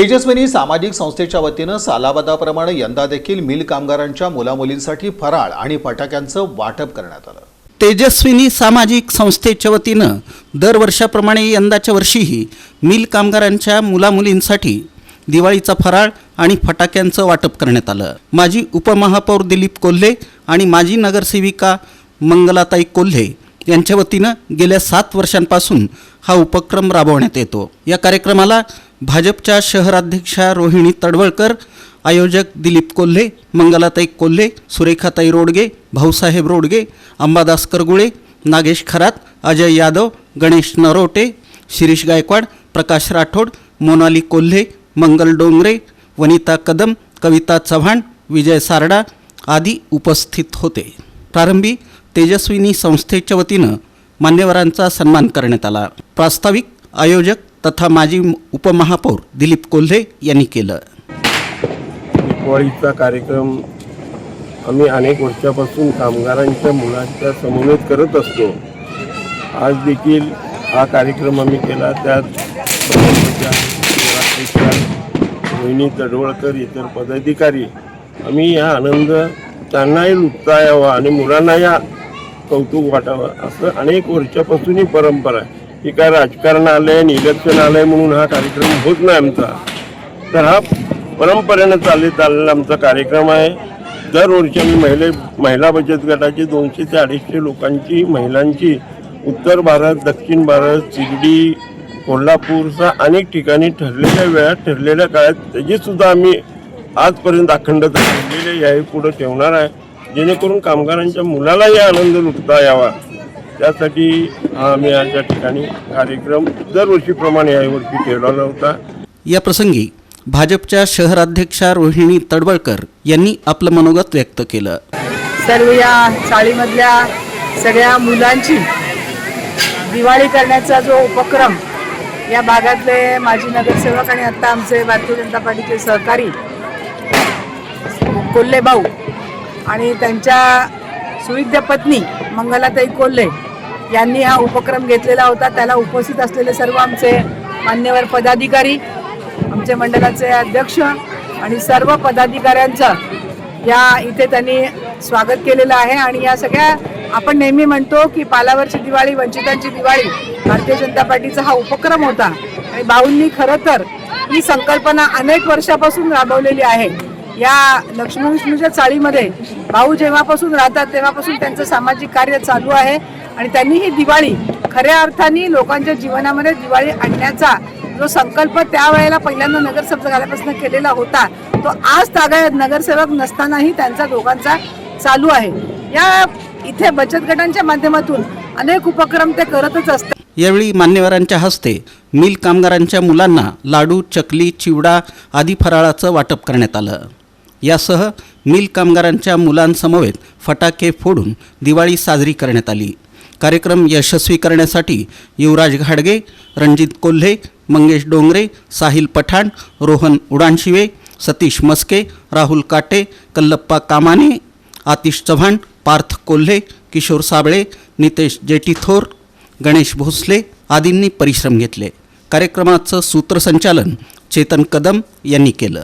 तेजस्विनी सामाजिक संस्थेच्या वतीनं सालाबादाप्रमाणे यंदा देखील मिल कामगारांच्या मुलामुलींसाठी फराळ आणि फटाक्यांचं वाटप करण्यात आलं. तेजस्विनी सामाजिक संस्थेच्या वतीनं दरवर्षाप्रमाणे यंदाच्या वर्षीही मिल कामगारांच्या मुलामुलींसाठी दिवाळीचा फराळ आणि फटाक्यांचं वाटप करण्यात आलं. माजी उपमहापौर दिलीप कोल्हे आणि माजी नगरसेविका मंगलाताई कोल्हे यांच्या वतीनं गेल्या सात वर्षांपासून हा उपक्रम राबवण्यात येतो. या कार्यक्रमाला भाजपच्या शहराध्यक्षा रोहिणी तडवळकर आयोजक दिलीप कोल्हे मंगलाताई कोल्हे सुरेखाताई रोडगे भाऊसाहेब रोडगे अंबादास करगुळे नागेश खरात अजय यादव गणेश नरोटे शिरीष गायकवाड प्रकाश राठोड मोनाली कोल्हे मंगल डोंगरे वनिता कदम कविता चव्हाण विजय सारडा आदी उपस्थित होते. प्रारंभी तेजस्विनी संस्थेच्या वतीनं मान्यवरांचा सन्मान करण्यात आला. प्रास्ताविक आयोजक तथा माजी उपमहापौर दिलीप कोल्हे यांनी केलं. दिवाळीचा कार्यक्रम आम्ही अनेक वर्षापासून कामगारांच्या मुलांच्या समवेत करत असतो. आज देखील हा कार्यक्रम आम्ही केला. त्यात प्रमुखांच्या, रोहिणी तडवळकर इतर पदाधिकारी. आम्ही या आनंद त्यांनाही लुटता यावा आणि मुलांना या कौतुक वाटावं असं अनेक वर्षापासून ही परंपरा आहे. ही काय राजकारण आलंय आणि इलेक्शन आहे म्हणून हा कार्यक्रम होत नाही आमचा. तर हा परंपरेनं चालत चाललेला आमचा कार्यक्रम आहे. दरवर्षी आम्ही महिले महिला बचत गटाची दोनशे ते अडीचशे लोकांची महिलांची उत्तर भारत दक्षिण भारत शिर्डी कोल्हापूरचा अनेक ठिकाणी ठरलेल्या वेळात ठरलेल्या काळात त्याचीसुद्धा आम्ही आजपर्यंत अखंडता ठेवलेली याही पुढं ठेवणार आहे. जेणेकरून कामगारांच्या मुलालाही आनंद लुटता यावा. त्यासाठी आम्ही या ठिकाणी कार्यक्रम दरवर्षीप्रमाणे यावर्षी ठेवलेला होता. या प्रसंगी भाजपच्या शहराध्यक्षा रोहिणी तडवळकर यांनी आपलं मनोगत व्यक्त केलं. सर्व या चाळीमधल्या सगळ्या मुलांची दिवाळी करण्याचा जो उपक्रम या भागातले माजी नगरसेवक आणि आता आमचे भारतीय जनता पार्टीचे सहकारी कोल्हे भाऊ आणि त्यांच्या सुविद्य पत्नी मंगलाताई कोल्हे यांनी हा उपक्रम घेतलेला होता. त्याला उपस्थित असलेले सर्व आमचे मान्यवर पदाधिकारी आमचे मंडळाचे अध्यक्ष आणि सर्व पदाधिकाऱ्यांचं या इथे त्यांनी स्वागत केलेलं आहे. आणि या सगळ्या आपण नेहमी म्हणतो की पालावरची दिवाळी वंचितांची दिवाळी भारतीय जनता पार्टीचा हा उपक्रम होता. आणि भाऊंनी खरं तर ही संकल्पना अनेक वर्षापासून राबवलेली आहे. या लक्ष्मी विष्णूच्या चाळीमध्ये भाऊ जेव्हापासून राहतात तेव्हापासून त्यांचं सामाजिक कार्य चालू आहे. आणि त्यांनी ही दिवाळी खऱ्या अर्थाने लोकांच्या जीवनामध्ये दिवाळी आणण्याचा जो संकल्प त्यावेळेला पहिल्यांदा नगरसेवक आल्यापासून केलेला होता तो आज तागायत नगरसेवक नसतानाही त्यांचा दोघांचा चालू आहे. या इथे बचत गटांच्या माध्यमातून अनेक उपक्रम ते करतच असतात. यावेळी मान्यवरांच्या हस्ते मिल कामगारांच्या मुलांना लाडू चकली चिवडा आदी फराळाचं वाटप करण्यात आलं. यासह मिल कामगारांच्या मुलांसमवेत फटाके फोडून दिवाळी साजरी करण्यात आली. कार्यक्रम यशस्वी करण्यासाठी युवराज घाडगे रणजित कोल्हे मंगेश डोंगरे साहिल पठाण रोहन उडानशिवे सतीश मस्के राहुल काटे कल्लप्पा कामाने आतिश चव्हाण पार्थ कोल्हे किशोर साबळे नितेश जेटीथोर गणेश भोसले आदींनी परिश्रम घेतले. कार्यक्रमाचं सूत्रसंचालन चेतन कदम यांनी केलं.